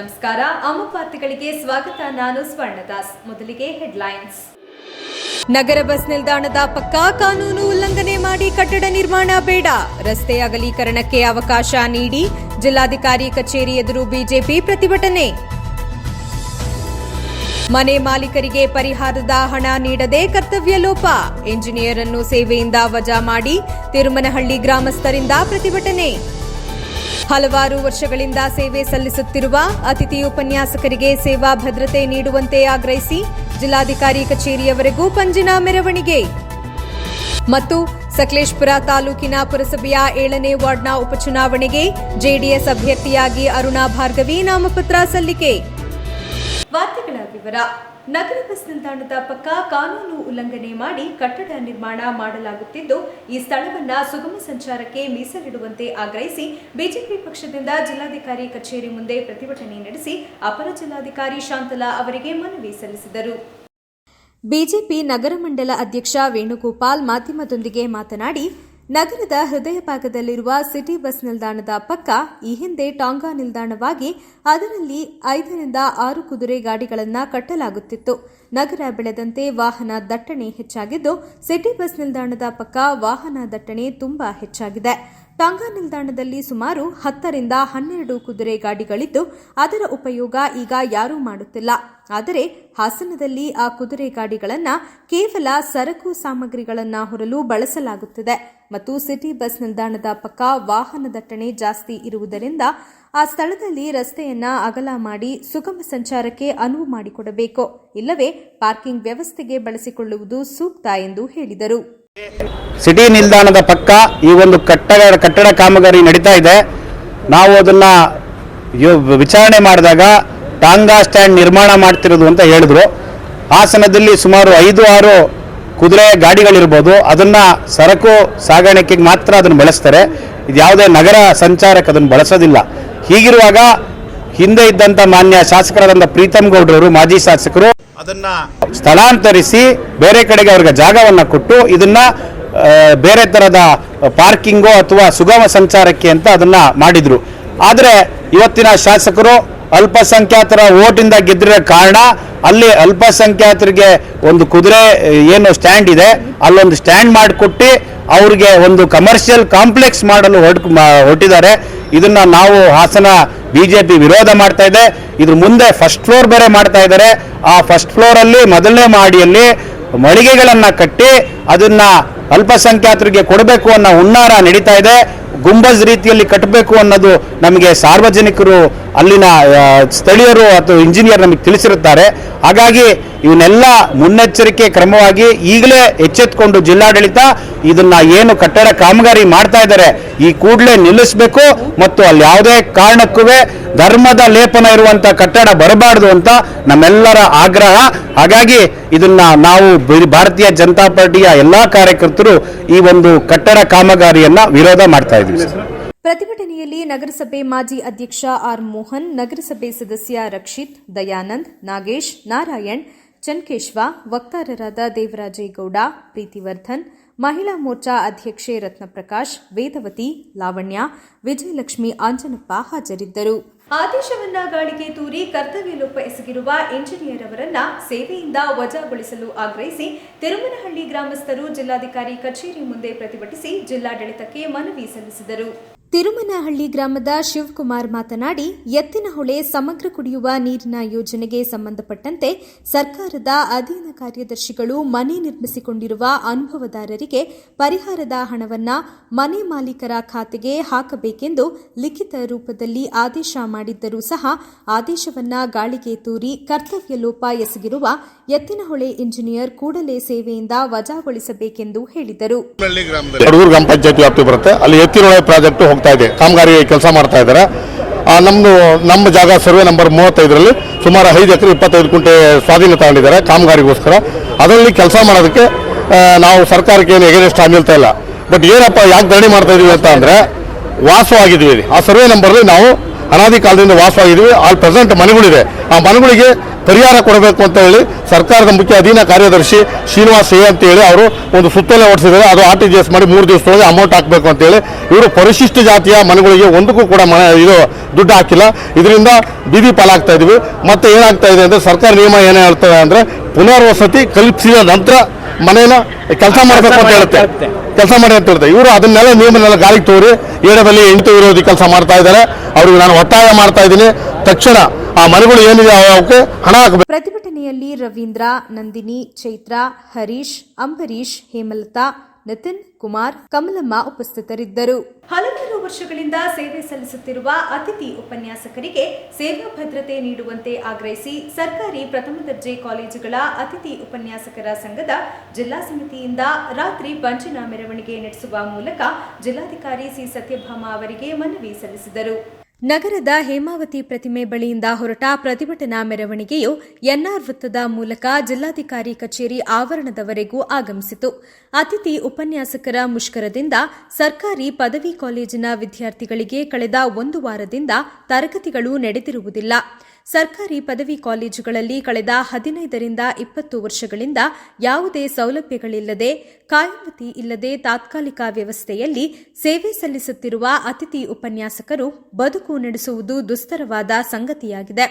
ನಮಸ್ಕಾರ. ಅಮುಕ್ ಸ್ವಾಗತ. ನಾನು ಸ್ವರ್ಣದಾಸ್. ಮೊದಲಿಗೆ ಹೆಡ್ಲೈನ್ಸ್. ನಗರ ಬಸ್ ನಿಲ್ದಾಣದ ಪಕ್ಕ ಕಾನೂನು ಉಲ್ಲಂಘನೆ ಮಾಡಿ ಕಟ್ಟಡ ನಿರ್ಮಾಣ ಬೇಡ. ರಸ್ತೆ ಅಗಲೀಕರಣಕ್ಕೆ ಅವಕಾಶ ನೀಡಿ. ಜಿಲ್ಲಾಧಿಕಾರಿ ಕಚೇರಿ ಎದುರು ಬಿಜೆಪಿ ಪ್ರತಿಭಟನೆ. ಮನೆ ಮಾಲೀಕರಿಗೆ ಪರಿಹಾರದ ಹಣ ನೀಡದೆ ಕರ್ತವ್ಯ ಲೋಪ. ಎಂಜಿನಿಯರ್ ಅನ್ನು ಸೇವೆಯಿಂದ ವಜಾ ಮಾಡಿ ತಿರುಮನಹಳ್ಳಿ ಗ್ರಾಮಸ್ಥರಿಂದ ಪ್ರತಿಭಟನೆ. ಹಲವಾರು ವರ್ಷಗಳಿಂದ ಸೇವೆ ಸಲ್ಲಿಸುತ್ತಿರುವ ಅತಿಥಿ ಉಪನ್ಯಾಸಕರಿಗೆ ಸೇವಾ ಭದ್ರತೆ ನೀಡುವಂತೆ ಆಗ್ರಹಿಸಿ ಜಿಲ್ಲಾಧಿಕಾರಿ ಕಚೇರಿಯವರೆಗೂ ಪಂಜಿನ ಮೆರವಣಿಗೆ. ಮತ್ತು ಸಕಲೇಶ್ಪುರ ತಾಲೂಕಿನ ಪುರಸಭೆಯ ಏಳನೇ ವಾರ್ಡ್ನ ಉಪಚುನಾವಣೆಗೆ ಜೆಡಿಎಸ್ ಅಭ್ಯರ್ಥಿಯಾಗಿ ಅರುಣಾ ಭಾರ್ಗವಿ ನಾಮಪತ್ರ ಸಲ್ಲಿಕೆ. ವಾರ್ತೆಗಳ ವಿವರ. ನಗರ ಬಸ್ ನಿಲ್ದಾಣದ ಪಕ್ಕ ಕಾನೂನು ಉಲ್ಲಂಘನೆ ಮಾಡಿ ಕಟ್ಟಡ ನಿರ್ಮಾಣ ಮಾಡಲಾಗುತ್ತಿದ್ದು, ಈ ಸ್ಥಳವನ್ನು ಸುಗಮ ಸಂಚಾರಕ್ಕೆ ಮೀಸಲಿಡುವಂತೆ ಆಗ್ರಹಿಸಿ ಬಿಜೆಪಿ ಪಕ್ಷದಿಂದ ಜಿಲ್ಲಾಧಿಕಾರಿ ಕಚೇರಿ ಮುಂದೆ ಪ್ರತಿಭಟನೆ ನಡೆಸಿ ಅಪರ ಜಿಲ್ಲಾಧಿಕಾರಿ ಶಾಂತಲಾ ಅವರಿಗೆ ಮನವಿ ಸಲ್ಲಿಸಿದರು. ಬಿಜೆಪಿ ನಗರ ಮಂಡಲ ಅಧ್ಯಕ್ಷ ವೇಣುಗೋಪಾಲ್ ಮಾಧ್ಯಮದೊಂದಿಗೆ ಮಾತನಾಡಿ ನಗರದ ಹೃದಯ ಭಾಗದಲ್ಲಿರುವ ಸಿಟಿ ಬಸ್ ನಿಲ್ದಾಣದ ಪಕ್ಕ ಈ ಹಿಂದೆ ಟಾಂಗಾ ನಿಲ್ದಾಣವಾಗಿ ಅದರಲ್ಲಿ ಐದರಿಂದ ಆರು ಕುದುರೆ ಗಾಡಿಗಳನ್ನು ಕಟ್ಟಲಾಗುತ್ತಿತ್ತು. ನಗರ ಬೆಳೆದಂತೆ ವಾಹನ ದಟ್ಟಣೆ ಹೆಚ್ಚಾಗಿದ್ದು, ಸಿಟಿ ಬಸ್ ನಿಲ್ದಾಣದ ಪಕ್ಕ ವಾಹನ ದಟ್ಟಣೆ ತುಂಬಾ ಹೆಚ್ಚಾಗಿದೆ. ಟಾಂಗಾ ನಿಲ್ದಾಣದಲ್ಲಿ ಸುಮಾರು ಹತ್ತರಿಂದ ಹನ್ನೆರಡು ಕುದುರೆ ಗಾಡಿಗಳಿದ್ದು, ಅದರ ಉಪಯೋಗ ಈಗ ಯಾರೂ ಮಾಡುತ್ತಿಲ್ಲ. ಆದರೆ, ಹಾಸನದಲ್ಲಿ ಆ ಕುದುರೆ ಗಾಡಿಗಳನ್ನು ಕೇವಲ ಸರಕು ಸಾಮಗ್ರಿಗಳನ್ನು ಹೊರಲು ಬಳಸಲಾಗುತ್ತಿದೆ ಮತ್ತು ಸಿಟಿ ಬಸ್ ನಿಲ್ದಾಣದ ಪಕ್ಕ ವಾಹನ ದಟ್ಟಣೆ ಜಾಸ್ತಿ ಇರುವುದರಿಂದ ಆ ಸ್ಥಳದಲ್ಲಿ ರಸ್ತೆಯನ್ನ ಅಗಲ ಮಾಡಿ ಸುಗಮ ಸಂಚಾರಕ್ಕೆ ಅನುವು ಮಾಡಿಕೊಡಬೇಕು. ಇಲ್ಲವೇ, ಪಾರ್ಕಿಂಗ್ ವ್ಯವಸ್ಥೆಗೆ ಬಳಸಿಕೊಳ್ಳುವುದು ಸೂಕ್ತ ಎಂದು ಹೇಳಿದರು. ಸಿಟಿ ನಿಲ್ದಾಣದ ಪಕ್ಕ ಈ ಒಂದು ಕಟ್ಟಡ ಕಟ್ಟಡ ಕಾಮಗಾರಿ ನಡೀತಾ ಇದೆ. ನಾವು ಅದನ್ನ ವಿಚಾರಣೆ ಮಾಡಿದಾಗ ಟಾಂಗಾ ಸ್ಟ್ಯಾಂಡ್ ನಿರ್ಮಾಣ ಮಾಡ್ತಿರೋದು ಅಂತ ಹೇಳಿದ್ರು. ಹಾಸನದಲ್ಲಿ ಸುಮಾರು ಐದು, ಆರು ಕುದುರೆ ಗಾಡಿಗಳಿರ್ಬೋದು. ಅದನ್ನ ಸರಕು ಸಾಗಾಣಿಕೆಗೆ ಮಾತ್ರ ಅದನ್ನು ಬಳಸ್ತಾರೆ. ಇದು ಯಾವುದೇ ನಗರ ಸಂಚಾರಕ್ಕೆ ಅದನ್ನು ಬಳಸೋದಿಲ್ಲ. ಹೀಗಿರುವಾಗ ಹಿಂದೆ ಇದ್ದಂಥ ಮಾನ್ಯ ಶಾಸಕರಾದಂಥ ಪ್ರೀತಮ್ ಗೌಡ್ರವರು, ಮಾಜಿ ಶಾಸಕರು ಅದನ್ನ ಸ್ಥಳಾಂತರಿಸಿ ಬೇರೆ ಕಡೆಗೆ ಅವ್ರಿಗೆ ಜಾಗವನ್ನ ಕೊಟ್ಟು ಇದನ್ನ ಬೇರೆ ತರದ ಪಾರ್ಕಿಂಗು ಅಥವಾ ಸುಗಮ ಸಂಚಾರಕ್ಕೆ ಅಂತ ಅದನ್ನ ಮಾಡಿದ್ರು. ಆದರೆ ಇವತ್ತಿನ ಶಾಸಕರು ಅಲ್ಪಸಂಖ್ಯಾತರ ಓಟಿಂದ ಗೆದ್ದಿರೋ ಕಾರಣ ಅಲ್ಲಿ ಅಲ್ಪಸಂಖ್ಯಾತರಿಗೆ ಒಂದು ಕುದುರೆ ಏನು ಸ್ಟ್ಯಾಂಡ್ ಇದೆ. ಅಲ್ಲೊಂದು ಸ್ಟ್ಯಾಂಡ್ ಮಾಡಿಕೊಟ್ಟು ಅವ್ರಿಗೆ ಒಂದು ಕಮರ್ಷಿಯಲ್ ಕಾಂಪ್ಲೆಕ್ಸ್ ಮಾಡಲು ಹೊರಟ್ ಹೊರಟಿದ್ದಾರೆ ಇದನ್ನ ನಾವು ಹಾಸನ ಬಿಜೆಪಿ ವಿರೋಧ ಮಾಡ್ತಾ ಇದೆ. ಇದ್ರ ಮುಂದೆ ಫಸ್ಟ್ ಫ್ಲೋರ್ ಬೇರೆ ಮಾಡ್ತಾ ಇದ್ದಾರೆ. ಆ ಫಸ್ಟ್ ಫ್ಲೋರ್ ಅಲ್ಲಿ ಮೊದಲನೇ ಮಾಡಿಯಲ್ಲಿ ಮಳಿಗೆಗಳನ್ನು ಕಟ್ಟಿ ಅದನ್ನ ಅಲ್ಪಸಂಖ್ಯಾತರಿಗೆ ಕೊಡಬೇಕು ಅನ್ನೋ ಹುನ್ನಾರ ನಡೀತಾ ಇದೆ. ಗುಂಬಜ್ ರೀತಿಯಲ್ಲಿ ಕಟ್ಟಬೇಕು ಅನ್ನೋದು ನಮಗೆ ಸಾರ್ವಜನಿಕರು, ಅಲ್ಲಿನ ಸ್ಥಳೀಯರು ಅಥವಾ ಇಂಜಿನಿಯರ್ ನಮಗೆ ತಿಳಿಸಿರುತ್ತಾರೆ. ಹಾಗಾಗಿ ಇವನ್ನೆಲ್ಲ ಮುನ್ನೆಚ್ಚರಿಕೆ ಕ್ರಮವಾಗಿ ಈಗಲೇ ಎಚ್ಚೆತ್ಕೊಂಡು ಜಿಲ್ಲಾಡಳಿತ ಇದನ್ನ ಏನು ಕಟ್ಟಡ ಕಾಮಗಾರಿ ಮಾಡ್ತಾ ಇದ್ದಾರೆ ಈ ಕೂಡಲೇ ನಿಲ್ಲಿಸಬೇಕು ಮತ್ತು ಅಲ್ಲಿ ಯಾವುದೇ ಕಾರಣಕ್ಕೂ ಧರ್ಮದ ಲೇಪನ ಇರುವಂತ ಕಟ್ಟಡ ಬರಬಾರದು ಅಂತ ನಮ್ಮೆಲ್ಲರ ಆಗ್ರಹ. ಹಾಗಾಗಿ ಇದನ್ನ ನಾವು ಭಾರತೀಯ ಜನತಾ ಪಾರ್ಟಿಯ ಎಲ್ಲಾ ಕಾರ್ಯಕರ್ತರು ಈ ಒಂದು ಕಟ್ಟಡ ಕಾಮಗಾರಿಯನ್ನ ವಿರೋಧ ಮಾಡ್ತಾ ಪ್ರತಿಭಟನೆಯಲ್ಲಿ ನಗರಸಭೆ ಮಾಜಿ ಅಧ್ಯಕ್ಷ ಆರ್ ಮೋಹನ್, ನಗರಸಭೆ ಸದಸ್ಯ ರಕ್ಷಿತ್, ದಯಾನಂದ್, ನಾಗೇಶ್, ನಾರಾಯಣ್, ಚನ್ಕೇಶ್ವ, ವಕ್ತಾರರಾದ ದೇವರಾಜೇಗೌಡ, ಪ್ರೀತಿವರ್ಧನ್, ಮಹಿಳಾ ಮೋರ್ಚಾ ಅಧ್ಯಕ್ಷೆ ರತ್ನಪ್ರಕಾಶ್, ವೇದವತಿ, ಲಾವಣ್ಯ, ವಿಜಯಲಕ್ಷ್ಮಿ, ಆಂಜನಪ್ಪ ಹಾಜರಿದ್ದರು. ಆದೇಶವನ್ನ ಗಾಳಿಗೆ ತೂರಿ ಕರ್ತವ್ಯ ಲೋಪ ಎಸಗಿರುವ ಇಂಜಿನಿಯರ್ ಅವರನ್ನ ಸೇವೆಯಿಂದ ವಜಾಗೊಳಿಸಲು ಆಗ್ರಹಿಸಿ ತಿರುಮನಹಳ್ಳಿ ಗ್ರಾಮಸ್ಥರು ಜಿಲ್ಲಾಧಿಕಾರಿ ಕಚೇರಿ ಮುಂದೆ ಪ್ರತಿಭಟಿಸಿ ಜಿಲ್ಲಾಡಳಿತಕ್ಕೆ ಮನವಿ ಸಲ್ಲಿಸಿದರು. ತಿರುಮನಹಳ್ಳಿ ಗ್ರಾಮದ ಶಿವಕುಮಾರ್ ಮಾತನಾಡಿ ಎತ್ತಿನಹೊಳೆ ಸಮಗ್ರ ಕುಡಿಯುವ ನೀರಿನ ಯೋಜನೆಗೆ ಸಂಬಂಧಪಟ್ಟಂತೆ ಸರ್ಕಾರದ ಅಧೀನ ಕಾರ್ಯದರ್ಶಿಗಳು ಮನೆ ನಿರ್ಮಿಸಿಕೊಂಡಿರುವ ಅನುಭವದಾರರಿಗೆ ಪರಿಹಾರದ ಹಣವನ್ನ ಮನೆ ಮಾಲೀಕರ ಖಾತೆಗೆ ಹಾಕಬೇಕೆಂದು ಲಿಖಿತ ರೂಪದಲ್ಲಿ ಆದೇಶ ಮಾಡಿದ್ದರೂ ಸಹ ಆದೇಶವನ್ನ ಗಾಳಿಗೆ ತೂರಿ ಕರ್ತವ್ಯ ಲೋಪ ಎಸಗಿರುವ ಎತ್ತಿನಹೊಳೆ ಇಂಜಿನಿಯರ್ ಕೂಡಲೇ ಸೇವೆಯಿಂದ ವಜಾಗೊಳಿಸಬೇಕೆಂದು ಹೇಳಿದರು. ಕಡೂರು ಗ್ರಾಮ ಪಂಚಾಯತಿ ವ್ಯಾಪ್ತಿ ಬರುತ್ತೆ. ಅಲ್ಲಿ ಎತ್ತಿನಹೊಳೆ ಪ್ರಾಜೆಕ್ಟ್ ಹೋಗ್ತಾ ಇದೆ. ಕಾಮಗಾರಿ ಕೆಲಸ ಮಾಡ್ತಾ ಇದ್ದಾರೆ. ಆ, ನಮ್ದು ನಮ್ಮ ಜಾಗ ಸರ್ವೆ ನಂಬರ್ ಮೂವತ್ತೈದರಲ್ಲಿ ಸುಮಾರು ಐದು ಎಕರೆ ಇಪ್ಪತ್ತೈದು ಕುಂಟೆ ಸ್ವಾಧೀನ ತಗೊಂಡಿದ್ದಾರೆ ಕಾಮಗಾರಿಗೋಸ್ಕರ. ಅದರಲ್ಲಿ ಕೆಲಸ ಮಾಡೋದಕ್ಕೆ ನಾವು ಸರ್ಕಾರಕ್ಕೆ ಏನು ಎಗೇನೆಸ್ಟ್ ಆಗಿಲ್ತಾ ಇಲ್ಲ. ಬಟ್ ಏನಪ್ಪ ಯಾಕೆ ಧರಣಿ ಮಾಡ್ತಾ ಇದೀವಿ ಅಂತ ಅಂದರೆ ವಾಸವಾಗಿದ್ದೀವಿ. ಆ ಸರ್ವೆ ನಂಬರ್ಲಿ ನಾವು ಅನಾದಿ ಕಾಲದಿಂದ ವಾಸವಾಗಿದ್ದೀವಿ ಆಲ್ ಪ್ರೆಸೆಂಟ್ ಮನೆಗಳಿವೆ. ಆ ಮನೆಗಳಿಗೆ ಪರಿಹಾರ ಕೊಡಬೇಕು ಅಂತ ಹೇಳಿ ಸರ್ಕಾರದ ಮುಖ್ಯ ಅಧೀನ ಕಾರ್ಯದರ್ಶಿ ಶ್ರೀನಿವಾಸ್ ಏ ಅಂತ ಹೇಳಿ ಅವರು ಒಂದು ಸುತ್ತೋಲೆ ಹೊಡಿಸಿದ್ದಾರೆ. ಅದು ಆರ್ ಟಿ ಜಿ ಎಸ್ ಮಾಡಿ ಮೂರು ದಿವಸದೊಳಗೆ ಅಮೌಂಟ್ ಹಾಕಬೇಕು ಅಂತ ಹೇಳಿ. ಇವರು ಪರಿಶಿಷ್ಟ ಜಾತಿಯ ಮನೆಗಳಿಗೆ ಒಂದಕ್ಕೂ ಕೂಡ ಮನೆ, ಇದು ದುಡ್ಡು ಹಾಕಿಲ್ಲ. ಇದರಿಂದ ಬೀದಿ ಪಾಲಾಗ್ತಾ ಇದ್ದೀವಿ ಮತ್ತೆ ಏನಾಗ್ತಾ ಇದೆ ಅಂದರೆ ಸರ್ಕಾರ ನಿಯಮ ಏನೇ ಹೇಳ್ತದೆ ಅಂದರೆ ಪುನರ್ವಸತಿ ಕಲ್ಪಿಸಿದ ನಂತರ ಮನೇನ ಕೆಲಸ ಮಾಡಬೇಕು ಅಂತ ಹೇಳುತ್ತೆ. ಕೆಲಸ ಮಾಡಿ ಅಂತ ಹೇಳ್ತಾರೆ ಇವರು ಅದನ್ನೆಲ್ಲ ನಿಯಮನೆಲ್ಲ ಗಾಳಿಗೆ ತೋರಿ ಏಡದಲ್ಲಿ ಎಂಟು ವಿರೋಧಿ ಕೆಲಸ ಮಾಡ್ತಾ ಇದ್ದಾರೆ. ಅವ್ರಿಗೆ ನಾನು ಒತ್ತಾಯ ಮಾಡ್ತಾ ಇದ್ದೀನಿ. ತಕ್ಷಣ ಆ ಮನೆಗಳು ಏನಿದೆ ಅವಕ್ಕೆ ಹಣ ಹಾಕಬೇಕು. ಪ್ರತಿಭಟನೆಯಲ್ಲಿ ರವೀಂದ್ರ, ನಂದಿನಿ, ಚೈತ್ರ, ಹರೀಶ್, ಅಂಬರೀಶ್, ಹೇಮಲತಾ ನಿತಿನ್ ಕುಮಾರ್ ಕಮಲಮ್ಮ ಉಪಸ್ಥಿತರಿದ್ದರು. ಹಲವಾರು ವರ್ಷಗಳಿಂದ ಸೇವೆ ಸಲ್ಲಿಸುತ್ತಿರುವ ಅತಿಥಿ ಉಪನ್ಯಾಸಕರಿಗೆ ಸೇವಾ ಭದ್ರತೆ ನೀಡುವಂತೆ ಆಗ್ರಹಿಸಿ ಸರ್ಕಾರಿ ಪ್ರಥಮ ದರ್ಜೆ ಕಾಲೇಜುಗಳ ಅತಿಥಿ ಉಪನ್ಯಾಸಕರ ಸಂಘದ ಜಿಲ್ಲಾ ಸಮಿತಿಯಿಂದ ರಾತ್ರಿ ಪಂಚಿನ ಮೆರವಣಿಗೆ ನಡೆಸುವ ಮೂಲಕ ಜಿಲ್ಲಾಧಿಕಾರಿ ಸಿ ಸತ್ಯಭಾಮ ಅವರಿಗೆ ಮನವಿ ಸಲ್ಲಿಸಿದರು. ನಗರದ ಹೇಮಾವತಿ ಪ್ರತಿಮೆ ಬಳಿಯಿಂದ ಹೊರಟ ಪ್ರತಿಭಟನಾ ಮೆರವಣಿಗೆಯು ಎನ್ಆರ್ ವೃತ್ತದ ಮೂಲಕ ಜಿಲ್ಲಾಧಿಕಾರಿ ಕಚೇರಿ ಆವರಣದವರೆಗೂ ಆಗಮಿಸಿತು. ಅತಿಥಿ ಉಪನ್ಯಾಸಕರ ಮುಷ್ಕರದಿಂದ ಸರ್ಕಾರಿ ಪದವಿ ಕಾಲೇಜಿನ ವಿದ್ಯಾರ್ಥಿಗಳಿಗೆ ಕಳೆದ ಒಂದು ವಾರದಿಂದ ತರಗತಿಗಳು ನಡೆದಿರುವುದಿಲ್ಲ. ಸರ್ಕಾರಿ ಪದವಿ ಕಾಲೇಜುಗಳಲ್ಲಿ ಕಳೆದ ಹದಿನೈದರಿಂದ ಇಪ್ಪತ್ತು ವರ್ಷಗಳಿಂದ ಯಾವುದೇ ಸೌಲಭ್ಯಗಳಿಲ್ಲದೆ, ಕಾಯಮತಿ ಇಲ್ಲದೆ ತಾತ್ಕಾಲಿಕ ವ್ಯವಸ್ಥೆಯಲ್ಲಿ ಸೇವೆ ಸಲ್ಲಿಸುತ್ತಿರುವ ಅತಿಥಿ ಉಪನ್ಯಾಸಕರು ಬದುಕು ನಡೆಸುವುದು ದುಸ್ತರವಾದ ಸಂಗತಿಯಾಗಿದೆ.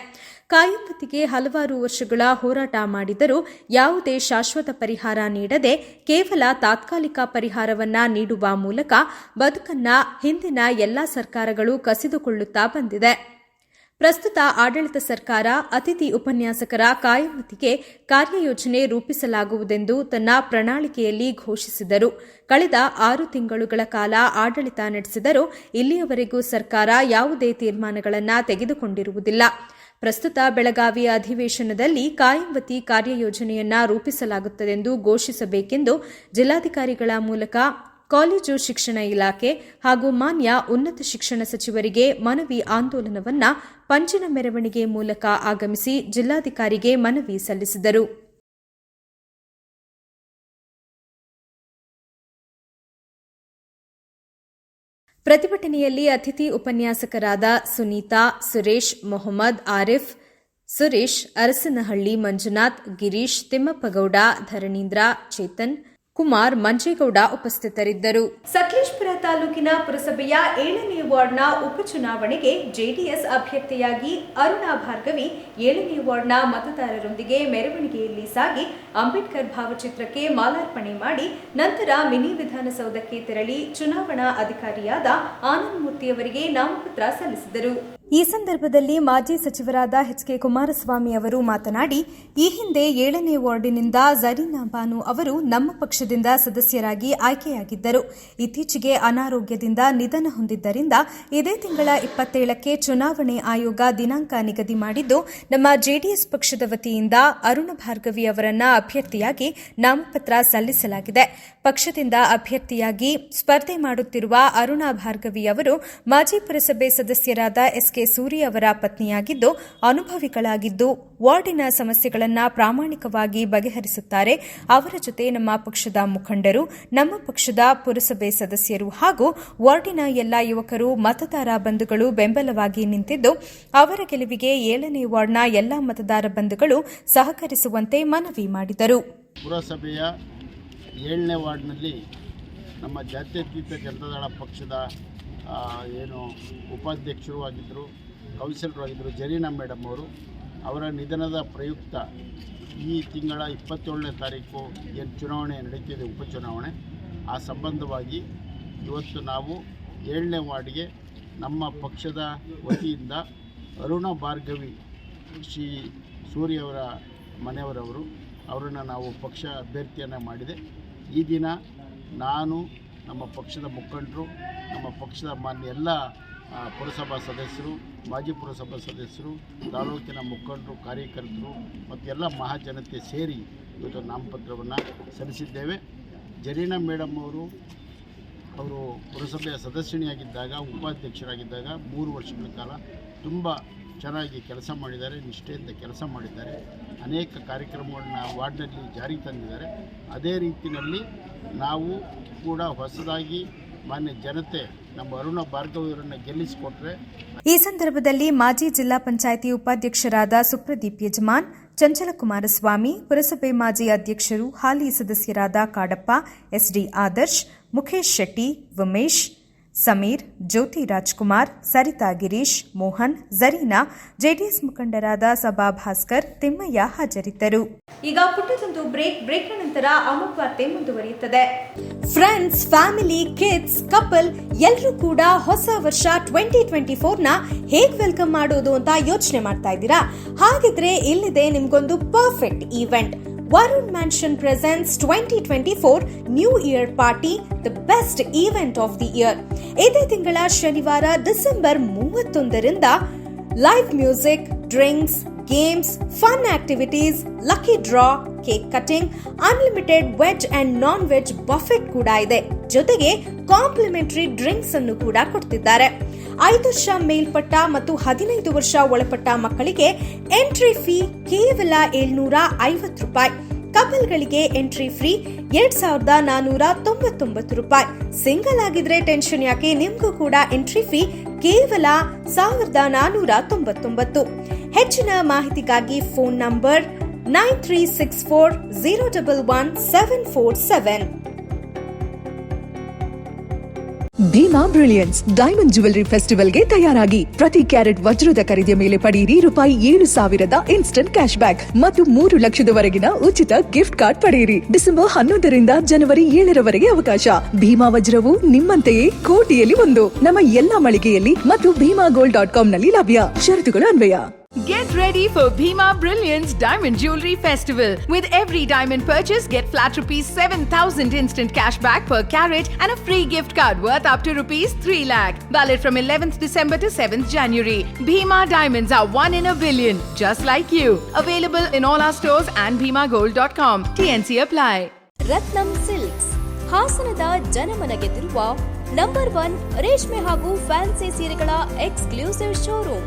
ಕಾಯಮತಿಗೆ ಹಲವಾರು ವರ್ಷಗಳ ಹೋರಾಟ ಮಾಡಿದರೂ ಯಾವುದೇ ಶಾಶ್ವತ ಪರಿಹಾರ ನೀಡದೆ ಕೇವಲ ತಾತ್ಕಾಲಿಕ ಪರಿಹಾರವನ್ನ ನೀಡುವ ಮೂಲಕ ಬದುಕನ್ನ ಹಿಂದಿನ ಎಲ್ಲಾ ಸರ್ಕಾರಗಳು ಕಸಿದುಕೊಳ್ಳುತ್ತಾ ಬಂದಿದೆ. ಪ್ರಸ್ತುತ ಆಡಳಿತ ಸರ್ಕಾರ ಅತಿಥಿ ಉಪನ್ಯಾಸಕರ ಕಾಯಮತಿಗೆ ಕಾರ್ಯಯೋಜನೆ ರೂಪಿಸಲಾಗುವುದೆಂದು ತನ್ನ ಪ್ರಣಾಳಿಕೆಯಲ್ಲಿ ಘೋಷಿಸಿದರು. ಕಳೆದ ಆರು ತಿಂಗಳುಗಳ ಕಾಲ ಆಡಳಿತ ನಡೆಸಿದರೂ ಇಲ್ಲಿಯವರೆಗೂ ಸರ್ಕಾರ ಯಾವುದೇ ತೀರ್ಮಾನಗಳನ್ನು ತೆಗೆದುಕೊಂಡಿರುವುದಿಲ್ಲ. ಪ್ರಸ್ತುತ ಬೆಳಗಾವಿ ಅಧಿವೇಶನದಲ್ಲಿ ಕಾಯಂವತಿ ಕಾರ್ಯಯೋಜನೆಯನ್ನ ರೂಪಿಸಲಾಗುತ್ತದೆಂದು ಘೋಷಿಸಬೇಕೆಂದು ಜಿಲ್ಲಾಧಿಕಾರಿಗಳ ಮೂಲಕ ಕಾಲೇಜು ಶಿಕ್ಷಣ ಇಲಾಖೆ ಹಾಗೂ ಮಾನ್ಯ ಉನ್ನತ ಶಿಕ್ಷಣ ಸಚಿವರಿಗೆ ಮನವಿ ಆಂದೋಲನವನ್ನ ಪಂಚಿನ ಮೆರವಣಿಗೆ ಮೂಲಕ ಆಗಮಿಸಿ ಜಿಲ್ಲಾಧಿಕಾರಿಗೆ ಮನವಿ ಸಲ್ಲಿಸಿದರು. ಪ್ರತಿಭಟನೆಯಲ್ಲಿ ಅತಿಥಿ ಉಪನ್ಯಾಸಕರಾದ ಸುನೀತಾ, ಸುರೇಶ್, ಮೊಹಮ್ಮದ್, ಆರಿಫ್, ಸುರೇಶ್, ಅರಸನಹಳ್ಳಿ ಮಂಜುನಾಥ್, ಗಿರೀಶ್, ತಿಮ್ಮಪ್ಪಗೌಡ ಧರಣೀಂದ್ರ ಚೇತನ್ ಕುಮಾರ್ ಮಂಜೇಗೌಡ ಉಪಸ್ಥಿತರಿದ್ದರು. ಸಕಲೇಶ್ಪುರ ತಾಲೂಕಿನ ಪುರಸಭೆಯ ಏಳನೇ ವಾರ್ಡ್ನ ಉಪಚುನಾವಣೆಗೆ ಜೆಡಿಎಸ್ ಅಭ್ಯರ್ಥಿಯಾಗಿ ಅರುಣಾ ಭಾರ್ಗವಿ ಏಳನೇ ವಾರ್ಡ್ನ ಮತದಾರರೊಂದಿಗೆ ಮೆರವಣಿಗೆಯಲ್ಲಿ ಸಾಗಿ ಅಂಬೇಡ್ಕರ್ ಭಾವಚಿತ್ರಕ್ಕೆ ಮಾಲಾರ್ಪಣೆ ಮಾಡಿ ನಂತರ ಮಿನಿ ವಿಧಾನಸೌಧಕ್ಕೆ ತೆರಳಿ ಚುನಾವಣಾ ಅಧಿಕಾರಿಯಾದ ಆನಂದ್ ಮೂರ್ತಿಯವರಿಗೆ ನಾಮಪತ್ರ ಸಲ್ಲಿಸಿದರು. ಈ ಸಂದರ್ಭದಲ್ಲಿ ಮಾಜಿ ಸಚಿವರಾದ ಎಚ್ ಕೆ ಕುಮಾರಸ್ವಾಮಿ ಅವರು ಮಾತನಾಡಿ, ಈ ಹಿಂದೆ ಏಳನೇ ವಾರ್ಡಿನಿಂದ ಜರೀನಾ ಬಾನು ಅವರು ನಮ್ಮ ಪಕ್ಷದಿಂದ ಸದಸ್ಯರಾಗಿ ಆಯ್ಕೆಯಾಗಿದ್ದರು. ಇತ್ತೀಚೆಗೆ ಅನಾರೋಗ್ಯದಿಂದ ನಿಧನ ಹೊಂದಿದ್ದರಿಂದ ಇದೇ ತಿಂಗಳ ಇಪ್ಪತ್ತೇಳಕ್ಕೆ ಚುನಾವಣೆ ಆಯೋಗ ದಿನಾಂಕ ನಿಗದಿ ಮಾಡಿದ್ದು, ನಮ್ಮ ಜೆಡಿಎಸ್ ಪಕ್ಷದ ವತಿಯಿಂದ ಅರುಣ ಭಾರ್ಗವಿ ಅವರನ್ನ ಅಭ್ಯರ್ಥಿಯಾಗಿ ನಾಮಪತ್ರ ಸಲ್ಲಿಸಲಾಗಿದೆ. ಪಕ್ಷದಿಂದ ಅಭ್ಯರ್ಥಿಯಾಗಿ ಸ್ಪರ್ಧೆ ಮಾಡುತ್ತಿರುವ ಅರುಣಾ ಭಾರ್ಗವಿ ಅವರು ಮಾಜಿ ಪುರಸಭೆ ಸದಸ್ಯರಾದ ಎಸ್ಕೆ ಸೂರಿ ಅವರ ಪತ್ನಿಯಾಗಿದ್ದು, ಅನುಭವಿಗಳಾಗಿದ್ದು, ವಾರ್ಡಿನ ಸಮಸ್ಯೆಗಳನ್ನು ಪ್ರಾಮಾಣಿಕವಾಗಿ ಬಗೆಹರಿಸುತ್ತಾರೆ. ಅವರ ಜೊತೆ ನಮ್ಮ ಪಕ್ಷದ ಮುಖಂಡರು, ನಮ್ಮ ಪಕ್ಷದ ಪುರಸಭೆ ಸದಸ್ಯರು ಹಾಗೂ ವಾರ್ಡಿನ ಎಲ್ಲ ಯುವಕರು, ಮತದಾರ ಬಂಧುಗಳು ಬೆಂಬಲವಾಗಿ ನಿಂತಿದ್ದು, ಅವರ ಗೆಲುವಿಗೆ ಏಳನೇ ವಾರ್ಡ್ನ ಎಲ್ಲ ಮತದಾರ ಬಂಧುಗಳು ಸಹಕರಿಸುವಂತೆ ಮನವಿ ಮಾಡಿದರು. ಪುರಸಭೆಯ ಏಳನೇ ವಾರ್ಡ್ನಲ್ಲಿ ನಮ್ಮ ಜಾತ್ಯತೀತ ಜನತಾದಳ ಪಕ್ಷದ ಏನು ಉಪಾಧ್ಯಕ್ಷರು ಆಗಿದ್ದರು ಕೌನ್ಸಿಲರು ಆಗಿದ್ದರು ಜರೀನಾ ಮೇಡಮ್ ಅವರು, ಅವರ ನಿಧನದ ಪ್ರಯುಕ್ತ ಈ ತಿಂಗಳ ಇಪ್ಪತ್ತೇಳನೇ ತಾರೀಕು ಏನು ಚುನಾವಣೆ ನಡೀತಿದೆ, ಉಪಚುನಾವಣೆ, ಆ ಸಂಬಂಧವಾಗಿ ಇವತ್ತು ನಾವು ಏಳನೇ ವಾರ್ಡ್ಗೆ ನಮ್ಮ ಪಕ್ಷದ ವತಿಯಿಂದ ಅರುಣ ಭಾರ್ಗವಿ ಶ್ರೀ ಸೂರ್ಯವರ ಮನೆಯವರವರು, ಅವರನ್ನು ನಾವು ಪಕ್ಷ ಅಭ್ಯರ್ಥಿಯನ್ನು ಮಾಡಿದೆ. ಈ ದಿನ ನಾನು, ನಮ್ಮ ಪಕ್ಷದ ಮುಖಂಡರು, ನಮ್ಮ ಪಕ್ಷದ ಮಾನ್ಯ ಎಲ್ಲ ಪುರಸಭಾ ಸದಸ್ಯರು, ಮಾಜಿ ಪುರಸಭಾ ಸದಸ್ಯರು, ತಾಲೂಕಿನ ಮುಖಂಡರು, ಕಾರ್ಯಕರ್ತರು ಮತ್ತು ಎಲ್ಲ ಮಹಾಜನತೆ ಸೇರಿ ಇವತ್ತು ನಾಮಪತ್ರವನ್ನು ಸಲ್ಲಿಸಿದ್ದೇವೆ. ಜರೀನಾ ಮೇಡಮ್ ಅವರು ಅವರು ಪುರಸಭೆಯ ಸದಸ್ಯನಿಯಾಗಿದ್ದಾಗ ಉಪಾಧ್ಯಕ್ಷರಾಗಿದ್ದಾಗ ಮೂರು ವರ್ಷಗಳ ಕಾಲ ತುಂಬ ಚೆನ್ನಾಗಿ ಕೆಲಸ ಮಾಡಿದ್ದಾರೆ, ನಿಷ್ಠೆಯಿಂದ ಕೆಲಸ ಮಾಡಿದ್ದಾರೆ. ಅನೇಕ ಕಾರ್ಯಕ್ರಮಗಳನ್ನ ವಾರ್ಡ್ನಲ್ಲಿ ಜಾರಿಗೆ ತಂದಿದ್ದಾರೆ. ಅದೇ ರೀತಿಯಲ್ಲಿ ನಾವು ಕೂಡ ಹೊಸದಾಗಿ ಮಾನ್ಯ ಜನತೆ ನಮ್ಮ ಅರುಣ ಭಾರ್ಗವರನ್ನು ಗೆಲ್ಲಿಸಿಕೊಟ್ರೆ ಈ ಸಂದರ್ಭದಲ್ಲಿ ಮಾಜಿ ಜಿಲ್ಲಾ ಪಂಚಾಯಿತಿ ಉಪಾಧ್ಯಕ್ಷರಾದ ಸುಪ್ರದೀಪ್ ಯಜಮಾನ್, ಚಂಚಲ ಕುಮಾರಸ್ವಾಮಿ, ಪುರಸಭೆ ಮಾಜಿ ಅಧ್ಯಕ್ಷರು ಹಾಲಿ ಸದಸ್ಯರಾದ Kadappa, S D Adarsh, Mukesh Shetty, Umesh Sameer Jyoti Rajkumar Sarita Girish Mohan Zarina JDS ಮುಖಂಡರಾದ ಸಭಾ ಭಾಸ್ಕರ್ ತಿಮ್ಮಯ್ಯ ಹಾಜರಿದ್ದರು. ಈಗ ಪುಟ್ಟದೊಂದು ಬ್ರೇಕ್ ಬ್ರೇಕ್ ನಂತರ ಅಮುಕ್ ವಾರ್ತೆ ಮುಂದುವರಿಯುತ್ತದೆ. ಫ್ರೆಂಡ್ಸ್ ಫ್ಯಾಮಿಲಿ ಕಿಡ್ಸ್ ಕಪಲ್ ಎಲ್ಲರೂ ಕೂಡ ಹೊಸ ವರ್ಷ ಟ್ವೆಂಟಿ ಟ್ವೆಂಟಿ ಫೋರ್ನ ಹೇಗ್ ವೆಲ್ಕಮ್ ಮಾಡೋದು ಅಂತ ಯೋಚನೆ ಮಾಡ್ತಾ ಇದ್ದೀರಾ? ಹಾಗಿದ್ರೆ ಇಲ್ಲಿದೆ ನಿಮ್ಗೊಂದು perfect event Varun mansion presents twenty twenty four new year party the best event of the year ಇದೇ ತಿಂಗಳ ಶನಿವಾರ ಡಿಸೆಂಬರ್ ಮೂವತ್ತೊಂದರಿಂದ live music drinks games fun activities, lucky draw cake cutting unlimited veg and non veg buffet ಕೂಡ ಇದೆ. ಜೊತೆಗೆ complementary drinks ಅನ್ನು ಕೂಡ ಕೊಡ್ತಿದ್ದಾರೆ. ಐದು ವರ್ಷ ಮೇಲ್ಪಟ್ಟ ಮತ್ತು ಹದಿನೈದು ವರ್ಷ ಒಳಪಟ್ಟ ಮಕ್ಕಳಿಗೆ ಎಂಟ್ರಿ ಫೀ ಕೇವಲ ಏಳ್ನೂರ ಐವತ್ತು ರೂಪಾಯಿ. ಕಪಲ್ಗಳಿಗೆ ಎಂಟ್ರಿ ಫ್ರೀ ಎರಡ್ ಸಾವಿರದ ನಾನೂರ ತೊಂಬತ್ತೊಂಬತ್ತು ರೂಪಾಯಿ. ಸಿಂಗಲ್ ಆಗಿದ್ರೆ ಟೆನ್ಷನ್ ಯಾಕೆ? ನಿಮಗೂ ಕೂಡ ಎಂಟ್ರಿ ಫೀ ಕೇವಲ ಸಾವಿರದ ನಾನೂರ ತೊಂಬತ್ತೊಂಬತ್ತು ಹೆಚ್ಚಿನ ಮಾಹಿತಿಗಾಗಿ phone number nine three six four zero double one seven four seven. Bhima brilliance diamond jewellery ಫೆಸ್ಟಿವಲ್ಗೆ ತಯಾರಾಗಿ. ಪ್ರತಿ ಕ್ಯಾರೆಟ್ ವಜ್ರದ ಖರೀದಿಯ ಮೇಲೆ ಪಡೆಯಿರಿ ರೂಪಾಯಿ ಏಳು ಸಾವಿರದ ಇನ್ಸ್ಟಂಟ್ ಕ್ಯಾಶ್ ಬ್ಯಾಕ್ ಮತ್ತು ಮೂರು ಲಕ್ಷದವರೆಗಿನ ಉಚಿತ ಗಿಫ್ಟ್ ಕಾರ್ಡ್ ಪಡೆಯಿರಿ ಡಿಸೆಂಬರ್ ಹನ್ನೊಂದರಿಂದ ಜನವರಿ ಏಳರವರೆಗೆ ಅವಕಾಶ. ಭೀಮಾ ವಜ್ರವು ನಿಮ್ಮಂತೆಯೇ ಕೋಟಿಯಲ್ಲಿ ಒಂದು. ನಮ್ಮ ಎಲ್ಲಾ ಮಳಿಗೆಯಲ್ಲಿ ಮತ್ತು ಭೀಮಾ ಗೋಲ್ಡ್ ಡಾಟ್ ಕಾಮ್ನಲ್ಲಿ ಲಭ್ಯ. ಷರತ್ತುಗಳು ಅನ್ವಯ. Get ready for Bhima Brilliance Diamond Jewelry Festival. With every diamond purchase, get flat rupees 7000 instant cash back per carat and a free gift card worth up to rupees 3 lakh. Valid from 11th December to 7th January. Bhima Diamonds are one in a billion, just like you. Available in all our stores and bhimagold.com. TNC apply. Ratnam silks ಹಾಸನದ ಜನಮನ ಗೆದ್ದಿರುವ number one ರೇಷ್ಮೆ ಹಾಗೂ fancy ಸೀರೆಗಳ exclusive showroom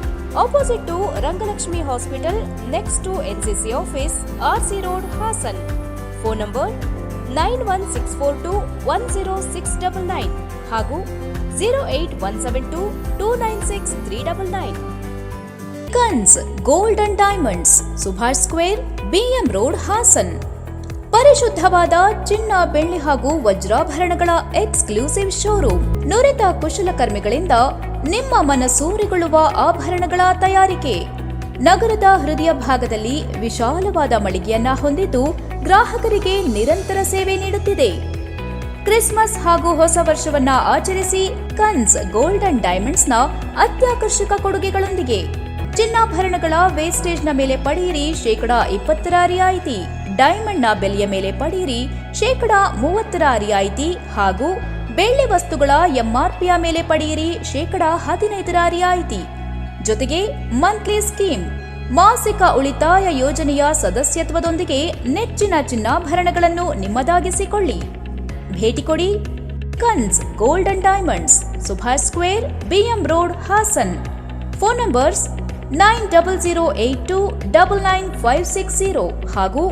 Opposite to Rangalakshmi hospital next to NCC office R C road Hassan phone number nine one six four two one zero six double nine ಹಾಗೂ zero eight one seven two two nine six three double nine Kans gold and diamonds Subhash square BM road Hassan ಪರಿಶುದ್ಧವಾದ ಚಿನ್ನ, ಬೆಳ್ಳಿ ಹಾಗೂ ವಜ್ರಾಭರಣಗಳ exclusive showroom ನುರಿತ ಕುಶಲಕರ್ಮಿಗಳಿಂದ ನಿಮ್ಮ ಮನಸೂರೆಗೊಳ್ಳುವ ಆಭರಣಗಳ ತಯಾರಿಕೆ. ನಗರದ ಹೃದಯ ಭಾಗದಲ್ಲಿ ವಿಶಾಲವಾದ ಮಳಿಗೆಯನ್ನ ಹೊಂದಿದ್ದು ಗ್ರಾಹಕರಿಗೆ ನಿರಂತರ ಸೇವೆ ನೀಡುತ್ತಿದೆ. ಕ್ರಿಸ್ಮಸ್ ಹಾಗೂ ಹೊಸ ವರ್ಷವನ್ನ ಆಚರಿಸಿ ಕನ್ಸ್ ಗೋಲ್ಡ್ ಅಂಡ್ ಡೈಮಂಡ್ಸ್ನ ಅತ್ಯಾಕರ್ಷಕ ಕೊಡುಗೆಗಳೊಂದಿಗೆ. ಚಿನ್ನಾಭರಣಗಳ ವೇಸ್ಟೇಜ್ನ ಮೇಲೆ ಪಡೆಯಿರಿ ಶೇಕಡಾ ಇಪ್ಪತ್ತರ ರಿಯಾಯಿತಿ ಡೈಮಂಡ್ನ ಬೆಲೆಯ ಮೇಲೆ ಪಡೆಯಿರಿ ಶೇಕಡ ಮೂವತ್ತರ ರಿಯಾಯಿತಿ ಹಾಗೂ ಬೆಳ್ಳಿ ವಸ್ತುಗಳ ಎಂಆರ್ಪಿಯ ಮೇಲೆ ಪಡೆಯಿರಿ. ಶೇಕಡ ಹದಿನೈದರ ರಿಯಾಯಿತಿ ಜೊತೆಗೆ ಮಂತ್ಲಿ ಸ್ಕೀಮ್, ಮಾಸಿಕ ಉಳಿತಾಯ ಯೋಜನೆಯ ಸದಸ್ಯತ್ವದೊಂದಿಗೆ ನೆಚ್ಚಿನ ಚಿನ್ನಾಭರಣಗಳನ್ನು ನಿಮ್ಮದಾಗಿಸಿಕೊಳ್ಳಿ. ಭೇಟಿ ಕೊಡಿ ಕನ್ಸ್ gold and diamonds, Subhash square, BM road, Hassan. Phone numbers nine double zero eight two double nine five six zero ಹಾಗೂ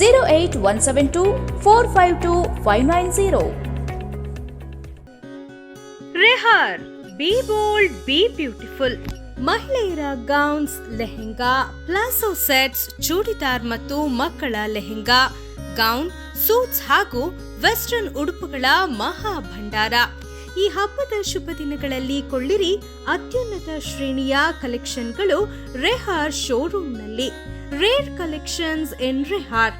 zero eight one seven two four five two five nine zero. ರೆಹಾರ್ be bold be beautiful ಮಹಿಳೆಯರ gowns lehenga, palazzo sets, churidar ಮತ್ತು ಮಕ್ಕಳ lehenga. Gown suits ಹಾಗೂ western ಉಡುಪುಗಳ ಮಹಾ ಭಂಡಾರ. ಈ ಹಬ್ಬದ ಶುಭ ದಿನಗಳಲ್ಲಿ ಕೊಳ್ಳಿರಿ ಅತ್ಯುನ್ನತ ಶ್ರೇಣಿಯ ಕಲೆಕ್ಷನ್ಗಳು ರೆಹಾರ್ ಶೋರೂಮ್ನಲ್ಲಿ ರೇರ್ ಕಲೆಕ್ಷನ್ಸ್ ಇನ್ ರೆಹಾರ್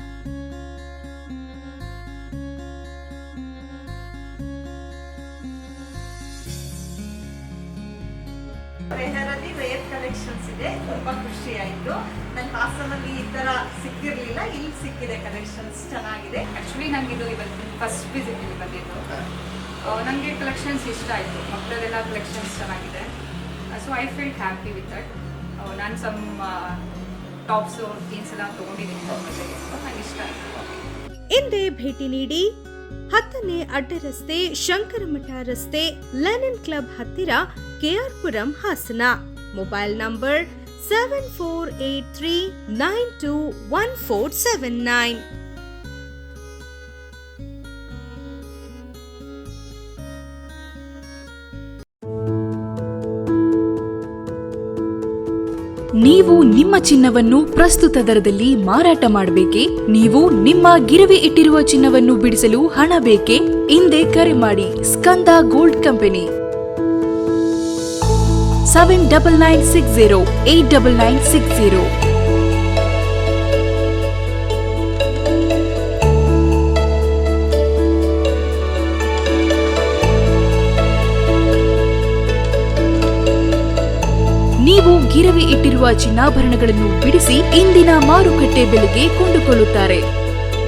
ರೆಹರಲ್ಲಿ ರೇರ್ ಕಲೆಕ್ಷನ್ಸ್ ಇದೆ. ತುಂಬ ಖುಷಿ ಆಯಿತು ನನ್ನ ಹಾಸನಲ್ಲಿ ಈ ಥರ ಸಿಕ್ಕಿರಲಿಲ್ಲ. ಇಲ್ಲಿ ಸಿಕ್ಕಿದೆ ಕಲೆಕ್ಷನ್ಸ್ ಚೆನ್ನಾಗಿದೆ. ಆ್ಯಕ್ಚುಲಿ ನನಗೆ ಇದು ಇವತ್ತು ಫಸ್ಟ್ ವಿಸಿಟ್ ಇಲ್ಲಿ ಬಂದಿದ್ದು. ನನಗೆ ಕಲೆಕ್ಷನ್ಸ್ ಇಷ್ಟ ಆಯಿತು. ಮಕ್ಕಳದೆಲ್ಲ ಕಲೆಕ್ಷನ್ಸ್ ಚೆನ್ನಾಗಿದೆ. So I feel happy with that ನಾನು ಸಮ್ ಟಾಪ್ಸು ಜೀನ್ಸ್ ಎಲ್ಲ ತೊಗೊಂಡಿದ್ದೀನಿ ನನಗೆ ಇಷ್ಟ ಆಯಿತು. ಹಿಂದೆ ಭೇಟಿ ನೀಡಿ ಹತ್ತನೇ ಅಡ್ಡ ರಸ್ತೆ ಶಂಕರಮಠ ರಸ್ತೆ ಲೆನಿನ್ ಕ್ಲಬ್ ಹತ್ತಿರ KR Puram Hassan. Mobile number seven four eight three nine two one four seven nine ನೀವು ನಿಮ್ಮ ಚಿನ್ನವನ್ನು ಪ್ರಸ್ತುತ ದರದಲ್ಲಿ ಮಾರಾಟ ಮಾಡಬೇಕೆ? ನೀವು ನಿಮ್ಮ ಗಿರವಿ ಇಟ್ಟಿರುವ ಚಿನ್ನವನ್ನು ಬಿಡಿಸಲು ಹಣ ಬೇಕೇ? ಹಿಂದೆ ಕರೆ ಮಾಡಿ, Skanda gold company. Seven double nine six zero eight double nine six zero ನೀವು ಗಿರವಿ ಇಟ್ಟಿರುವ ಚಿನ್ನಾಭರಣಗಳನ್ನು ಬಿಡಿಸಿ ಇಂದಿನ ಮಾರುಕಟ್ಟೆ ಬೆಲೆಗೆ ಕೊಂಡುಕೊಳ್ಳುತ್ತಾರೆ.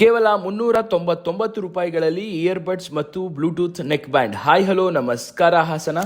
ಕೇವಲ ಮುನ್ನೂರ ತೊಂಬತ್ತೊಂಬತ್ತು ರೂಪಾಯಿಗಳಲ್ಲಿ ಇಯರ್ಬಡ್ಸ್ ಮತ್ತು Bluetooth neck band hi hello ನಮಸ್ಕಾರ, ಹಾಸನ.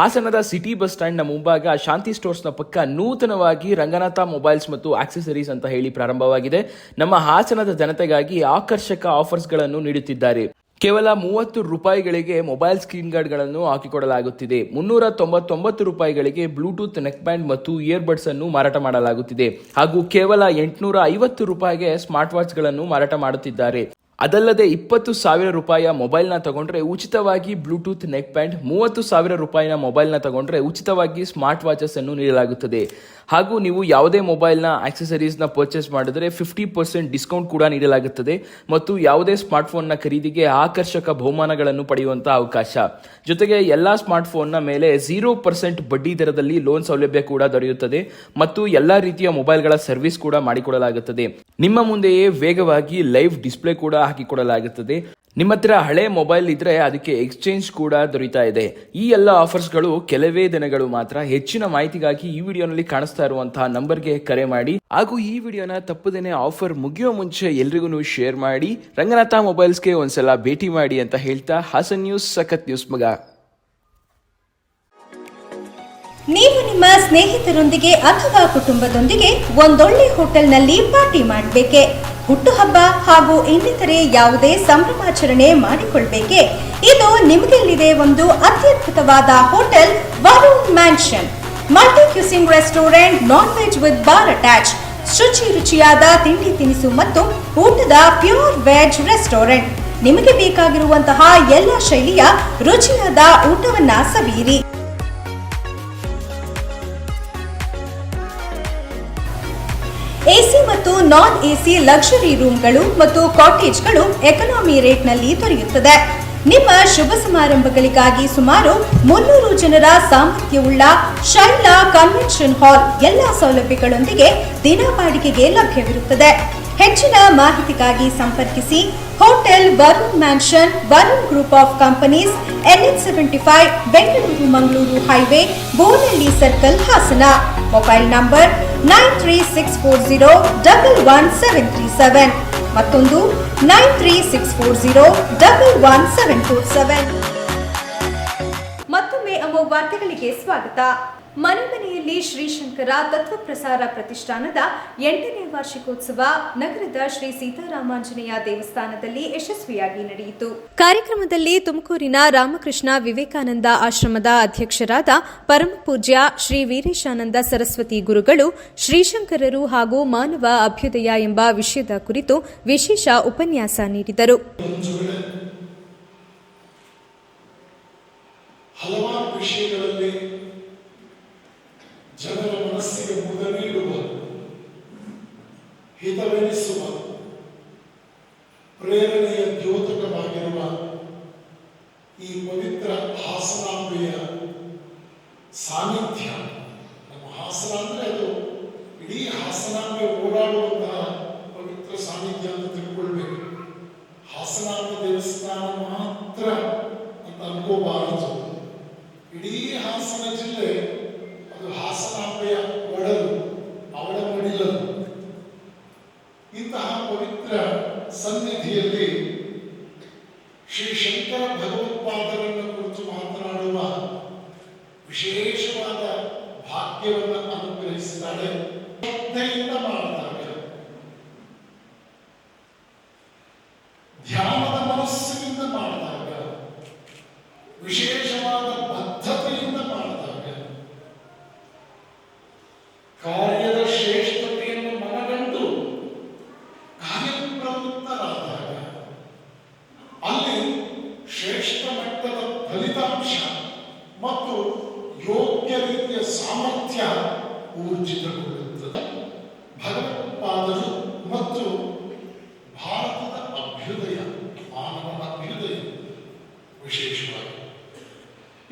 ಹಾಸನದ ಸಿಟಿ ಬಸ್ ಸ್ಟ್ಯಾಂಡ್ನ ಮುಂಭಾಗ ಶಾಂತಿ ಸ್ಟೋರ್ಸ್ನ ಪಕ್ಕ ನೂತನವಾಗಿ ರಂಗನಾಥ ಮೊಬೈಲ್ಸ್ ಮತ್ತು ಆಕ್ಸೆಸರೀಸ್ ಅಂತ ಹೇಳಿ ಪ್ರಾರಂಭವಾಗಿದೆ. ನಮ್ಮ ಹಾಸನದ ಜನತೆಗಾಗಿ ಆಕರ್ಷಕ ಆಫರ್ಸ್ಗಳನ್ನು ನೀಡುತ್ತಿದ್ದಾರೆ. ಕೇವಲ ಮೂವತ್ತು ರೂಪಾಯಿಗಳಿಗೆ ಮೊಬೈಲ್ ಸ್ಕ್ರೀನ್ ಗಾರ್ಡ್ಗಳನ್ನು ಹಾಕಿಕೊಡಲಾಗುತ್ತಿದೆ. ಮುನ್ನೂರ ತೊಂಬತ್ತೊಂಬತ್ತು ರೂಪಾಯಿಗಳಿಗೆ ಬ್ಲೂಟೂತ್ ನೆಕ್ ಬ್ಯಾಂಡ್ ಮತ್ತು ಇಯರ್ಬಡ್ಸ್ ಅನ್ನು ಮಾರಾಟ ಮಾಡಲಾಗುತ್ತಿದೆ. ಹಾಗೂ ಕೇವಲ ಎಂಟುನೂರ ಐವತ್ತು ರೂಪಾಯಿಗೆ ಸ್ಮಾರ್ಟ್ ವಾಚ್ಗಳನ್ನು ಮಾರಾಟ ಮಾಡುತ್ತಿದ್ದಾರೆ. ಅದಲ್ಲದೆ ಇಪ್ಪತ್ತು ಸಾವಿರ ರೂಪಾಯಿಯ ಮೊಬೈಲ್ನ ತಗೊಂಡ್ರೆ ಉಚಿತವಾಗಿ ಬ್ಲೂಟೂತ್ ನೆಕ್ ಪ್ಯಾಂಟ್, ಮೂವತ್ತು ಸಾವಿರ ರೂಪಾಯಿನ ಮೊಬೈಲ್ನ ತಗೊಂಡ್ರೆ ಉಚಿತವಾಗಿ ಸ್ಮಾರ್ಟ್ ವಾಚಸ್ ಅನ್ನು ನೀಡಲಾಗುತ್ತದೆ. ಹಾಗೂ ನೀವು ಯಾವುದೇ ಮೊಬೈಲ್ನ ಆಕ್ಸೆಸರೀಸ್ನ ಪರ್ಚೇಸ್ ಮಾಡಿದರೆ ಫಿಫ್ಟಿ ಪರ್ಸೆಂಟ್ ಡಿಸ್ಕೌಂಟ್ ಕೂಡ ನೀಡಲಾಗುತ್ತದೆ ಮತ್ತು ಯಾವುದೇ ಸ್ಮಾರ್ಟ್ಫೋನ್ನ ಖರೀದಿಗೆ ಆಕರ್ಷಕ ಬಹುಮಾನಗಳನ್ನು ಪಡೆಯುವಂಥ ಅವಕಾಶ. ಜೊತೆಗೆ ಎಲ್ಲ ಸ್ಮಾರ್ಟ್ಫೋನ್ನ ಮೇಲೆ ಝೀರೋ ಪರ್ಸೆಂಟ್ ಬಡ್ಡಿ ದರದಲ್ಲಿ ಲೋನ್ ಸೌಲಭ್ಯ ಕೂಡ ದೊರೆಯುತ್ತದೆ ಮತ್ತು ಎಲ್ಲ ರೀತಿಯ ಮೊಬೈಲ್ಗಳ ಸರ್ವಿಸ್ ಕೂಡ ಮಾಡಿಕೊಡಲಾಗುತ್ತದೆ. ನಿಮ್ಮ ಮುಂದೆಯೇ ವೇಗವಾಗಿ ಲೈವ್ ಡಿಸ್ಪ್ಲೇ ಕೂಡ ಹಾಕಿಕೊಡಲಾಗುತ್ತದೆ. ನಿಮ್ಮ ಹತ್ರ ಹಳೆ ಮೊಬೈಲ್ ಇದ್ರೆ ಅದಕ್ಕೆ ಎಕ್ಸ್ಚೇಂಜ್ ಕೂಡ ದೊರೀತಾ ಇದೆ. ಈ ಎಲ್ಲ ಆಫರ್ಸ್ಗಳು ಕೆಲವೇ ದಿನಗಳು ಮಾತ್ರ ಹೆಚ್ಚಿನ ಮಾಹಿತಿಗಾಗಿ ಈ ವಿಡಿಯೋನಲ್ಲಿ ಕಾಣಿಸ್ತಾ ಇರುವಂತಹ ನಂಬರ್ಗೆ ಕರೆ ಮಾಡಿ. ಹಾಗೂ ಈ ವಿಡಿಯೋನ ತಪ್ಪದೇನೆ ಆಫರ್ ಮುಗಿಯೋ ಮುಂಚೆ ಎಲ್ರಿಗೂ ಶೇರ್ ಮಾಡಿ. ರಂಗನಾಥ ಮೊಬೈಲ್ಸ್ಗೆ ಒಂದ್ಸಲ ಭೇಟಿ ಮಾಡಿ ಅಂತ ಹೇಳ್ತಾ ಹಾಸನ್ ನ್ಯೂಸ್, ಸಖತ್ ನ್ಯೂಸ್ ಮಗ. ನೀವು ನಿಮ್ಮ ಸ್ನೇಹಿತರೊಂದಿಗೆ ಅಥವಾ ಕುಟುಂಬದೊಂದಿಗೆ ಒಂದೊಳ್ಳೆ ಹೋಟೆಲ್ನಲ್ಲಿ ಪಾರ್ಟಿ ಮಾಡಬೇಕೆ? ಹುಟ್ಟುಹಬ್ಬ ಹಾಗೂ ಇನ್ನಿತರೆ ಯಾವುದೇ ಸಂಭ್ರಮಾಚರಣೆ ಮಾಡಿಕೊಳ್ಬೇಕೆ? ಇದು ನಿಮಗೆಲ್ಲಿದೆ ಒಂದು ಅತ್ಯದ್ಭುತವಾದ hotel, Varun mansion. Multi cuisine restaurant non veg with bar attach ಶುಚಿ ರುಚಿಯಾದ ತಿಂಡಿ ತಿನಿಸು ಮತ್ತು ಊಟದ ಪ್ಯೂರ್ ವೆಜ್ ರೆಸ್ಟೋರೆಂಟ್. ನಿಮಗೆ ಬೇಕಾಗಿರುವಂತಹ ಎಲ್ಲ ಶೈಲಿಯ ರುಚಿಯಾದ ಊಟವನ್ನ ಸವಿಯಿರಿ. ಎಸಿ ಮತ್ತು ನಾನ್ ಎಸಿ ಲಕ್ಸುರಿ ರೂಮ್ಗಳು ಮತ್ತು ಕಾಟೇಜ್ಗಳು ಎಕನಾಮಿ ರೇಟ್ನಲ್ಲಿ ದೊರೆಯುತ್ತದೆ. ನಿಮ್ಮ ಶುಭ ಸಮಾರಂಭಗಳಿಗಾಗಿ ಸುಮಾರು ಮುನ್ನೂರು ಜನರ ಸಾಮರ್ಥ್ಯವುಳ್ಳ ಶೈಲಾ ಕನ್ವೆನ್ಷನ್ ಹಾಲ್ ಎಲ್ಲ ಸೌಲಭ್ಯಗಳೊಂದಿಗೆ ದಿನ ಬಾಡಿಗೆಗೆ ಲಭ್ಯವಿರುತ್ತದೆ. ಹೆಚ್ಚಿನ ಮಾಹಿತಿಗಾಗಿ ಸಂಪರ್ಕಿಸಿ hotel Varun mansion, Varun group of companies NN seventy five, Bengaluru Mangaluru highway Bonahalli circle Hassan. Mobile number nine three six four zero double one seven three seven ಮತ್ತೊಂದು nine three six four zero double one seven four seven. ಮತ್ತೊಮ್ಮೆ ಅಮೋಘ ವಾರ್ತೆಗಳಿಗೆ ಸ್ವಾಗತ. ಮನೆ ಮನೆಯಲ್ಲಿ ಶ್ರೀಶಂಕರ ತತ್ವ ಪ್ರಸಾರ ಪ್ರತಿಷ್ಠಾನದ ಎಂಟನೇ ವಾರ್ಷಿಕೋತ್ಸವ ನಗರದ ಶ್ರೀ ಸೀತಾರಾಮಾಂಜನೇಯ ದೇವಸ್ಥಾನದಲ್ಲಿ ಯಶಸ್ವಿಯಾಗಿ ನಡೆಯಿತು. ಕಾರ್ಯಕ್ರಮದಲ್ಲಿ ತುಮಕೂರಿನ ರಾಮಕೃಷ್ಣ ವಿವೇಕಾನಂದ ಆಶ್ರಮದ ಅಧ್ಯಕ್ಷರಾದ ಪರಮಪೂಜ್ಯ ಶ್ರೀ ವೀರೇಶಾನಂದ ಸರಸ್ವತಿ ಗುರುಗಳು, ಶ್ರೀಶಂಕರರು ಹಾಗೂ ಮಾನವ ಅಭ್ಯುದಯ ಎಂಬ ವಿಷಯದ ಕುರಿತು ವಿಶೇಷ ಉಪನ್ಯಾಸ ನೀಡಿದರು. ಹಲವಾರು ವಿಷಯಗಳಲ್ಲಿ ಜನರ ಮನಸ್ಸಿಗೆ ಮುದ ನೀಡುವ ಹಿತವೆನಿಸುವ ಪ್ರೇರಣೆಯ ದ್ಯೋತಕವಾಗಿರುವ ಈ ಪವಿತ್ರ ಹಾಸನಾಂಬೆಯ ಸಾನ್ನಿಧ್ಯ. ನಮ್ಮ ಹಾಸನ ಅದು ಇಡೀ ಹಾಸನಾಂಬೆ ಓಡಾಡುವಂತಹ ಯೋಗ್ಯ ರೀತಿಯ ಸಾಮರ್ಥ್ಯ ಊರ್ಜಿತಗೊಳ್ಳುತ್ತದೆ. ಭಗವತ್ಪಾದರು ಮತ್ತು ಭಾರತದ ಅಭ್ಯುದಯ ಮಾನವನ ಅಭ್ಯುದಯ ವಿಶೇಷವಾಗಿ.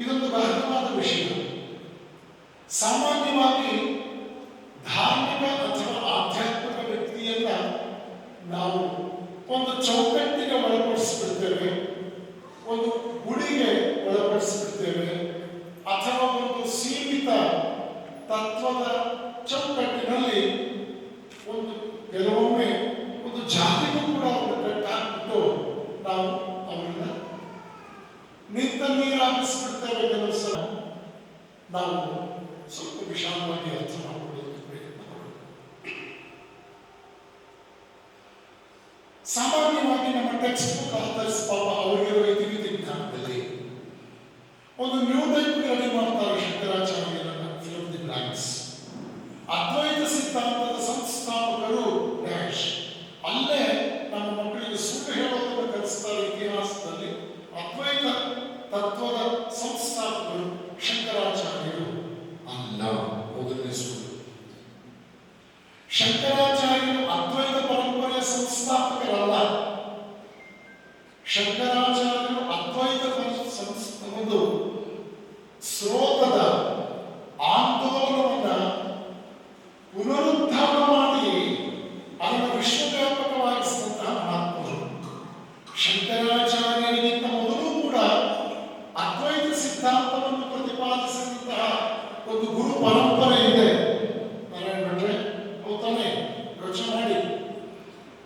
ಇದೊಂದು ಗಹನವಾದ ವಿಷಯ ಸಾಮಾನ್ಯವಾಗಿ ಧಾರ್ಮಿಕ ಅಥವಾ ಆಧ್ಯಾತ್ಮಿಕ ವ್ಯಕ್ತಿಯನ್ನ ನಾವು ಒಂದು ಚೌಕಟ್ಟಿಗೆ ಒಳಪಡಿಸಿಬಿಡ್ತೇವೆ ಒಂದು ಗುಡಿಗೆ ಒಳಪಡಿಸಿಬಿಡ್ತೇವೆ ಅಥವಾ ಒಂದು ಸೀಮಿತ ತತ್ವದ ಚೌಕಟ್ಟಿನಲ್ಲಿ ಒಂದು ಕೆಲವೊಮ್ಮೆ ಒಂದು ಜಾತಿಗೂ ಕೂಡ ಒಂದು ಕಟ್ಟಾಕ್ಬಿಟ್ಟು ನಾವು ಅವರನ್ನ ನಿಂತ ನೀರಾಗಿಸ್ಬಿಡ್ತೇವೆ ಕೆಲವು ಸಲ ನಾವು ಸ್ವಲ್ಪ ವಿಶಾಲವಾಗಿ ಅರ್ಥ ಮಾಡಿಕೊಳ್ಳೋದಕ್ಕೆ ಪ್ರಯತ್ನ ಮಾಡೋಣ ಸಾಮಾನ್ಯವಾಗಿ ನಮ್ಮ ಟೆಕ್ಸ್ಟ್ ಬುಕ್ ಆಥರ್ಸ್ ಪಾಪ ಅವರಿಗಿರೋ ಇತಿಮಿತಿ ವಿಧಾನದಲ್ಲಿ ಒಂದು ನ್ಯೂ ಟೈಪ್ ರೆಡಿ ಮಾಡ್ತಾರೆ ಶಂಕರಾಚಾರ್ಯರನ್ನ ಫಿಲಮ್ ದಿ ಬ್ಲಾಂಕ್ಸ್ ಅದ್ವೈತ ಸಿದ್ಧಾಂತದ ಸಂಸ್ಥಾಪಕರು ಡ್ಯಾಶ್ ಅಲ್ಲೇ ನಮ್ಮ ಮಕ್ಕಳಿಗೆ ಸುಳ್ಳು ಹೇಳೋದನ್ನು ಕಲಿಸ್ತಾರೆ ಇತಿಹಾಸದಲ್ಲಿ ಅದ್ವೈತ ತತ್ವದ ಸಂಸ್ಥಾಪಕರು ಶಂಕರಾಚಾರ್ಯರು ಅಲ್ಲ ಮೊದಲನೇ ಸುಳ್ಳು ಶಂಕರಾಚಾರ್ಯರು ಅದ್ವೈತ ಪರಂಪರೆಯ ಸಂಸ್ಥಾಪಕರಲ್ಲ ಶಂಕರಾಚಾರ್ಯರು ಅದ್ವೈತ ಪರ- ಸಂಸ್- ಒಂದು ಸ್ರೋತದ ಆಂದೋಲನವನ್ನ ಪುನರುದ್ಧಾರ ಮಾಡಿ ಅದನ್ನು ವಿಶ್ವವ್ಯಾಪಕವಾಗಿಸಿದಂತಹ ಮಹಾತ್ಮರು ಶಂಕರಾಚಾರ್ಯರಿಗಿಂತ ಮೊದಲು ಕೂಡ ಅದ್ವೈತ ಸಿದ್ಧಾಂತವನ್ನು ಪ್ರತಿಪಾದಿಸಿದಂತಹ ಒಂದು ಗುರು ಪರಂಪರೆ ಇದೆ ನಾರಾಯಣ ಭಟ್ರೆ ಹೌದಾನೆ ಯೋಚನೆ ಮಾಡಿ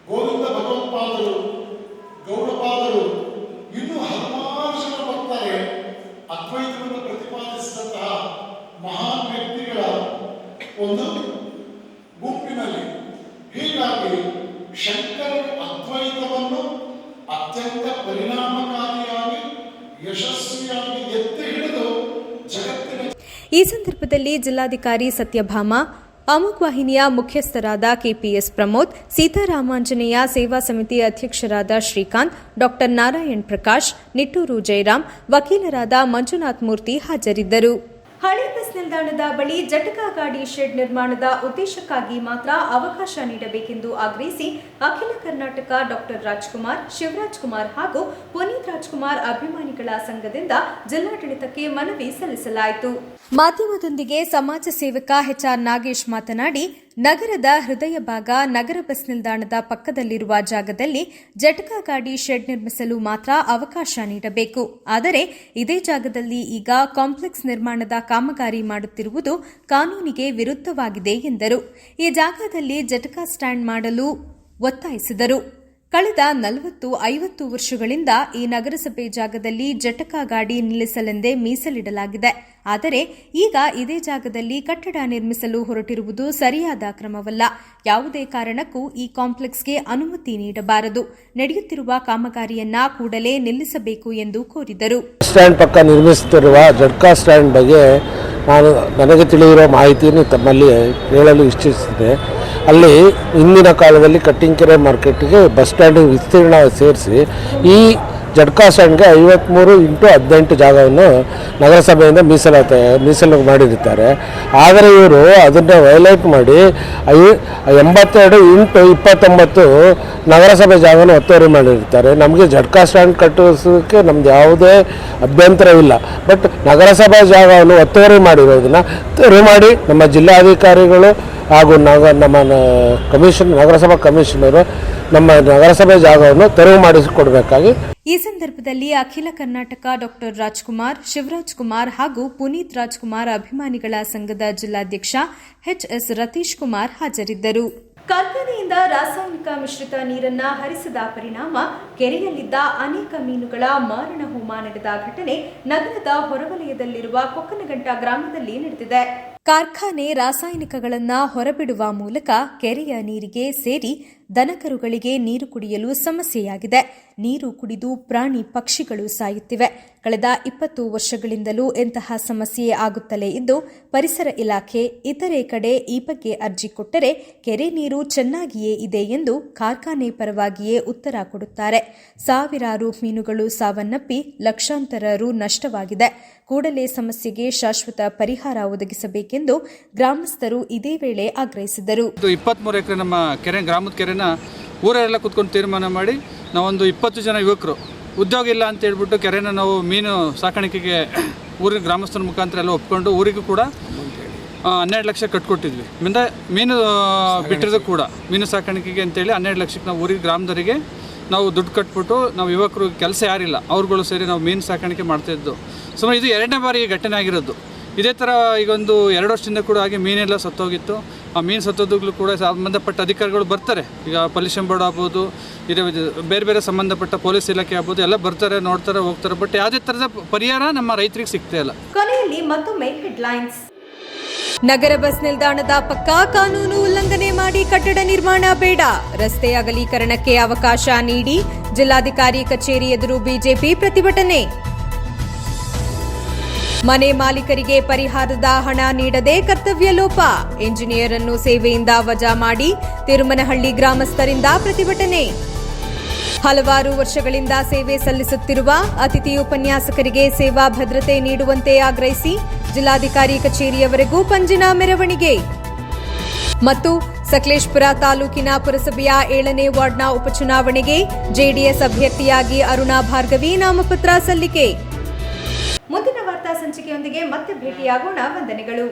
ಗೋವಿಂದ ಭಗವತ್ಪಾದರು ಗೌಡಪಾದರು ಇನ್ನೂ ಹಲವಾರು ಜನ ಬರ್ತಾರೆ ಅದ್ವೈತವನ್ನು ಪ್ರತಿಪಾದಿಸಿದಂತಹ ಮಹಾನ್ ವ್ಯಕ್ತಿಗಳ ಒಂದು ಗುಂಪಿನಲ್ಲಿ ಹೀಗಾಗಿ ಶಂಕರರು ಅದ್ವೈತವನ್ನು ಅತ್ಯಂತ ಪರಿಣಾಮಕಾರಿಯಾಗಿ ಯಶಸ್ವಿಯಾಗಿ ಎತ್ತಿ ಹಿಡಿದು ಜಗತ್ತಿನ ಈ ಸಂದರ್ಭದಲ್ಲಿ ಜಿಲ್ಲಾಧಿಕಾರಿ ಸತ್ಯಭಾಮ ಅಮುಕ್ ವಾಹಿನಿಯ ಮುಖ್ಯಸ್ಥರಾದ ಕೆಪಿಎಸ್ ಪ್ರಮೋದ್, ಸೀತಾರಾಮಾಂಜನೇಯ ಸೇವಾ ಸಮಿತಿ ಅಧ್ಯಕ್ಷರಾದ ಶ್ರೀಕಾಂತ್, ಡಾಕ್ಟರ್ ನಾರಾಯಣ್ ಪ್ರಕಾಶ್, ನಿಟ್ಟೂರು ಜಯರಾಮ್, ವಕೀಲರಾದ ಮಂಜುನಾಥ್ ಮೂರ್ತಿ ಹಾಜರಿದ್ದರು. ಹಳೆ ಬಸ್ ನಿಲ್ದಾಣದ ಬಳಿ ಜಟಕಾ ಗಾಡಿ ಶೆಡ್ ನಿರ್ಮಾಣದ ಉದ್ದೇಶಕ್ಕಾಗಿ ಮಾತ್ರ ಅವಕಾಶ ನೀಡಬೇಕೆಂದು ಆಗ್ರಹಿಸಿ ಅಖಿಲ ಕರ್ನಾಟಕ ಡಾಕ್ಟರ್ ರಾಜ್ಕುಮಾರ್, ಶಿವರಾಜ್ ಕುಮಾರ್ ಹಾಗೂ ಪುನೀತ್ ರಾಜ್ಕುಮಾರ್ ಅಭಿಮಾನಿಗಳ ಸಂಘದಿಂದ ಜಿಲ್ಲಾಡಳಿತಕ್ಕೆ ಮನವಿ ಸಲ್ಲಿಸಲಾಯಿತು. ಮಾಧ್ಯಮದೊಂದಿಗೆ ಸಮಾಜ ಸೇವಕ ಎಚ್ಆರ್ ನಾಗೇಶ್ ಮಾತನಾಡಿ ನಗರದ ಹೃದಯ ಭಾಗ ನಗರ ಬಸ್ ನಿಲ್ದಾಣದ ಪಕ್ಕದಲ್ಲಿರುವ ಜಾಗದಲ್ಲಿ ಜಟಕಾ ಗಾಡಿ ಶೆಡ್ ನಿರ್ಮಿಸಲು ಮಾತ್ರ ಅವಕಾಶ ನೀಡಬೇಕು. ಆದರೆ ಇದೇ ಜಾಗದಲ್ಲಿ ಈಗ ಕಾಂಪ್ಲೆಕ್ಸ್ ನಿರ್ಮಾಣದ ಕಾಮಗಾರಿ ಮಾಡುತ್ತಿರುವುದು ಕಾನೂನಿಗೆ ವಿರುದ್ಧವಾಗಿದೆ ಎಂದರು. ಈ ಜಾಗದಲ್ಲಿ ಜಟಕಾ ಸ್ಟ್ಯಾಂಡ್ ಮಾಡಲು ಒತ್ತಾಯಿಸಿದರು. ಕಳೆದ ನಲವತ್ತು ಐವತ್ತು ವರ್ಷಗಳಿಂದ ಈ ನಗರಸಭೆ ಜಾಗದಲ್ಲಿ ಜಟಕಾ ಗಾಡಿ ನಿಲ್ಲಿಸಲೆಂದೇ ಮೀಸಲಿಡಲಾಗಿದೆ. ಆದರೆ ಈಗ ಇದೇ ಜಾಗದಲ್ಲಿ ಕಟ್ಟಡ ನಿರ್ಮಿಸಲು ಹೊರಟಿರುವುದು ಸರಿಯಾದ ಕ್ರಮವಲ್ಲ. ಯಾವುದೇ ಕಾರಣಕ್ಕೂ ಈ ಕಾಂಪ್ಲೆಕ್ಸ್ಗೆ ಅನುಮತಿ ನೀಡಬಾರದು. ನಡೆಯುತ್ತಿರುವ ಕಾಮಗಾರಿಯನ್ನ ಕೂಡಲೇ ನಿಲ್ಲಿಸಬೇಕು ಎಂದು ಕೋರಿದರು. ಸ್ಟ್ಯಾಂಡ್ ಪಕ್ಕ ನಿರ್ಮಿಸುತ್ತಿರುವ ಜಟ್ಕಾ ಸ್ಟ್ಯಾಂಡ್ ಬಗ್ಗೆ ನಾನು ನನಗೆ ತಿಳಿದಿರೋ ಮಾಹಿತಿಯನ್ನು ತಮ್ಮಲ್ಲಿ ಹೇಳಲು ಇಚ್ಛಿಸಿದೆ ಅಲ್ಲಿ ಇಂದಿನ ಕಾಲದಲ್ಲಿ ಕಟ್ಟಿಂಕೆರೆ ಮಾರ್ಕೆಟ್ಗೆ ಬಸ್ ಸ್ಟ್ಯಾಂಡಿಗೆ ವಿಸ್ತೀರ್ಣ ಸೇರಿಸಿ ಈ ಜಡ್ಕಾ ಸಂಘ ಐವತ್ತ್ಮೂರು ಇಂಟು ಹದಿನೆಂಟು ಜಾಗವನ್ನು ನಗರಸಭೆಯಿಂದ ಮೀಸಲಾತ ಮೀಸಲು ಮಾಡಿರುತ್ತಾರೆ. ಆದರೆ ಇವರು ಅದನ್ನು ವೈಲೈಟ್ ಮಾಡಿ ಐ, ಎಂಬತ್ತೆರಡು ಇಂಟು ಇಪ್ಪತ್ತೊಂಬತ್ತು ನಗರಸಭೆ ಜಾಗವನ್ನು ಒತ್ತುವರಿ ಮಾಡಿರ್ತಾರೆ ನಮಗೆ ಜಡ್ಕಾ ಸ್ಟ್ಯಾಂಡ್ ಕಟ್ಟಿಸೋದಕ್ಕೆ ನಮ್ದು ಯಾವುದೇ ಅಭ್ಯಂತರವಿಲ್ಲ ಬಟ್ ನಗರಸಭಾ ಜಾಗವನ್ನು ಒತ್ತುವರಿ ಮಾಡಿರೋದನ್ನು ತೆರವು ಮಾಡಿ ನಮ್ಮ ಜಿಲ್ಲಾಧಿಕಾರಿಗಳು ಹಾಗೂ ನಗ ನಮ್ಮ ಕಮಿಷನ್ ನಗರಸಭಾ ಕಮಿಷನರು ನಮ್ಮ ನಗರಸಭೆ ಜಾಗವನ್ನು ತೆರವು ಮಾಡಿಸಿಕೊಡಬೇಕಾಗಿ. ಈ ಸಂದರ್ಭದಲ್ಲಿ ಅಖಿಲ ಕರ್ನಾಟಕ ಡಾಕ್ಟರ್ ರಾಜ್ಕುಮಾರ್ ಶಿವರಾಜ್ ಕುಮಾರ್ ಹಾಗೂ ಪುನೀತ್ ರಾಜ್ಕುಮಾರ್ ಅಭಿಮಾನಿಗಳ ಸಂಘದ ಜಿಲ್ಲಾಧ್ಯಕ್ಷ ಎಚ್ಎಸ್ ರತೀಶ್ ಕುಮಾರ್ ಹಾಜರಿದ್ದರು. ಕಾರ್ಖಾನೆಯಿಂದ ರಾಸಾಯನಿಕ ಮಿಶ್ರಿತ ನೀರನ್ನ ಹರಿಸದ ಪರಿಣಾಮ ಕೆರೆಯಲ್ಲಿದ್ದ ಅನೇಕ ಮೀನುಗಳ ಮಾರಣ ಹೋಮ ನಡೆದ ಘಟನೆ ನಗರದ ಹೊರವಲಯದಲ್ಲಿರುವ ಕೊಕ್ಕನಗಂಟ ಗ್ರಾಮದಲ್ಲಿ ನಡೆದಿದೆ. ಕಾರ್ಖಾನೆ ರಾಸಾಯನಿಕಗಳನ್ನು ಹೊರಬಿಡುವ ಮೂಲಕ ಕೆರೆಯ ನೀರಿಗೆ ಸೇರಿ ದನಕರುಗಳಿಗೆ ನೀರು ಕುಡಿಯಲು ಸಮಸ್ಯೆಯಾಗಿದೆ. ನೀರು ಕುಡಿದು ಪ್ರಾಣಿ ಪಕ್ಷಿಗಳು ಸಾಯುತ್ತಿವೆ. ಕಳೆದ ಇಪ್ಪತ್ತು ವರ್ಷಗಳಿಂದಲೂ ಇಂತಹ ಸಮಸ್ಯೆ ಆಗುತ್ತಲೇ ಇದ್ದು, ಪರಿಸರ ಇಲಾಖೆ ಇತರೆ ಕಡೆ ಈ ಬಗ್ಗೆ ಅರ್ಜಿ ಕೊಟ್ಟರೆ ಕೆರೆ ನೀರು ಚೆನ್ನಾಗಿಯೇ ಇದೆ ಎಂದು ಕಾರ್ಖಾನೆ ಪರವಾಗಿಯೇ ಉತ್ತರ ಕೊಡುತ್ತಾರೆ. ಸಾವಿರಾರು ಮೀನುಗಳು ಸಾವನ್ನಪ್ಪಿ ಲಕ್ಷಾಂತರ ರು ನಷ್ಟವಾಗಿದೆ. ಕೂಡಲೇ ಸಮಸ್ಯೆಗೆ ಶಾಶ್ವತ ಪರಿಹಾರ ಒದಗಿಸಬೇಕೆಂದು ಗ್ರಾಮಸ್ಥರು ಇದೇ ವೇಳೆ ಆಗ್ರಹಿಸಿದರು. ನಮ್ಮ ಕೆರೆ, ಗ್ರಾಮದ ಕೆರೆನ ಊರೆಲ್ಲ ಕುತ್ಕೊಂಡು ತೀರ್ಮಾನ ಮಾಡಿ ನಾವೊಂದು ಇಪ್ಪತ್ತು ಜನ ಯುವಕರು. ಉದ್ಯೋಗ ಇಲ್ಲ ಅಂತ ಹೇಳ್ಬಿಟ್ಟು ಕೆರೆನ ನಾವು ಮೀನು ಸಾಕಾಣಿಕೆಗೆ ಊರಿನ ಗ್ರಾಮಸ್ಥರ ಮುಖಾಂತರ ಎಲ್ಲ ಒಪ್ಕೊಂಡು ಊರಿಗೂ ಕೂಡ ಹನ್ನೆರಡು ಲಕ್ಷ ಕಟ್ಕೊಟ್ಟಿದ್ವಿ. ಮುಂದೆ ಮೀನು ಬಿಟ್ಟಿರೋದು ಕೂಡ. ಮೀನು ಸಾಕಾಣಿಕೆಗೆ ಅಂತೇಳಿ ಹನ್ನೆರಡು ಲಕ್ಷಕ್ಕೆ ನಾವು ಊರಿಗೆ ಗ್ರಾಮದವರಿಗೆ ನಾವು ದುಡ್ಡು ಕಟ್ಬಿಟ್ಟು ನಾವು ಯುವಕರು, ಕೆಲಸ ಯಾರಿಲ್ಲ, ಅವ್ರುಗಳು ಸೇರಿ ನಾವು ಮೀನು ಸಾಕಾಣಿಕೆ ಮಾಡ್ತಾಯಿದ್ದು ಸುಮಾರು ಇದು ಎರಡನೇ ಬಾರಿ ಘಟನೆ ಆಗಿರೋದು. ಇದೇ ಥರ ಈಗ ಒಂದು ಎರಡು ವರ್ಷದಿಂದ ಕೂಡ ಹಾಗೆ ಮೀನೆಲ್ಲ ಸತ್ತೋಗಿತ್ತು. ಆ ಮೀನು ಸತ್ತೋದಾಗಲೂ ಕೂಡ ಸಂಬಂಧಪಟ್ಟ ಅಧಿಕಾರಿಗಳು ಬರ್ತಾರೆ. ಈಗ ಪೊಲ್ಯೂಷನ್ ಬೋರ್ಡ್ ಆಗ್ಬೋದು ಇದೇ ಬೇರೆ ಬೇರೆ ಸಂಬಂಧಪಟ್ಟ ಪೊಲೀಸ್ ಇಲಾಖೆ ಆಗ್ಬೋದು ಎಲ್ಲ ಬರ್ತಾರೆ ನೋಡ್ತಾರೆ ಹೋಗ್ತಾರೆ. ಬಟ್ ಯಾವುದೇ ಥರದ ಪರಿಹಾರ ನಮ್ಮ ರೈತರಿಗೆ ಸಿಗ್ತಾ ಇಲ್ಲ. ಕೊನೆಯಲ್ಲಿ ಮತ್ತೊಮ್ಮೆ ಹೆಡ್ಲೈನ್ಸ್. ನಗರ ಬಸ್ ನಿಲ್ದಾಣದ ಪಕ್ಕ ಕಾನೂನು ಉಲ್ಲಂಘನೆ ಮಾಡಿ ಕಟ್ಟಡ ನಿರ್ಮಾಣ ಬೇಡ. ರಸ್ತೆ ಅಗಲೀಕರಣಕ್ಕೆ ಅವಕಾಶ ನೀಡಿ ಜಿಲ್ಲಾಧಿಕಾರಿ ಕಚೇರಿ ಎದುರು ಬಿಜೆಪಿ ಪ್ರತಿಭಟನೆ. ಮನೆ ಮಾಲೀಕರಿಗೆ ಪರಿಹಾರದ ಹಣ ನೀಡದೆ ಕರ್ತವ್ಯ ಲೋಪ. ಎಂಜಿನಿಯರ್ ಅನ್ನು ಸೇವೆಯಿಂದ ವಜಾ ಮಾಡಿ ತಿರುಮನಹಳ್ಳಿ ಗ್ರಾಮಸ್ಥರಿಂದ ಪ್ರತಿಭಟನೆ. ಹಲವಾರು ವರ್ಷಗಳಿಂದ ಸೇವೆ ಸಲ್ಲಿಸುತ್ತಿರುವ ಅತಿಥಿ ಉಪನ್ಯಾಸಕರಿಗೆ ಸೇವಾ ಭದ್ರತೆ ನೀಡುವಂತೆ ಆಗ್ರಹಿಸಿ ಜಿಲ್ಲಾಧಿಕಾರಿ ಕಚೇರಿಯವರೆಗೂ ಪಂಜಿನ ಮೆರವಣಿಗೆ. ಮತ್ತು ಸಕಲೇಶ್ಪುರ ತಾಲೂಕಿನ ಪುರಸಭೆಯ ಏಳನೇ ವಾರ್ಡ್ನ ಉಪಚುನಾವಣೆಗೆ ಜೆಡಿಎಸ್ ಅಭ್ಯರ್ಥಿಯಾಗಿ ಅರುಣಾ ಭಾರ್ಗವಿ ನಾಮಪತ್ರ ಸಲ್ಲಿಕೆ. ಸಂಚಿಕೆಯೊಂದಿಗೆ ಮತ್ತೆ ಭೇಟಿಯಾಗೋಣ. ವಂದನೆಗಳು.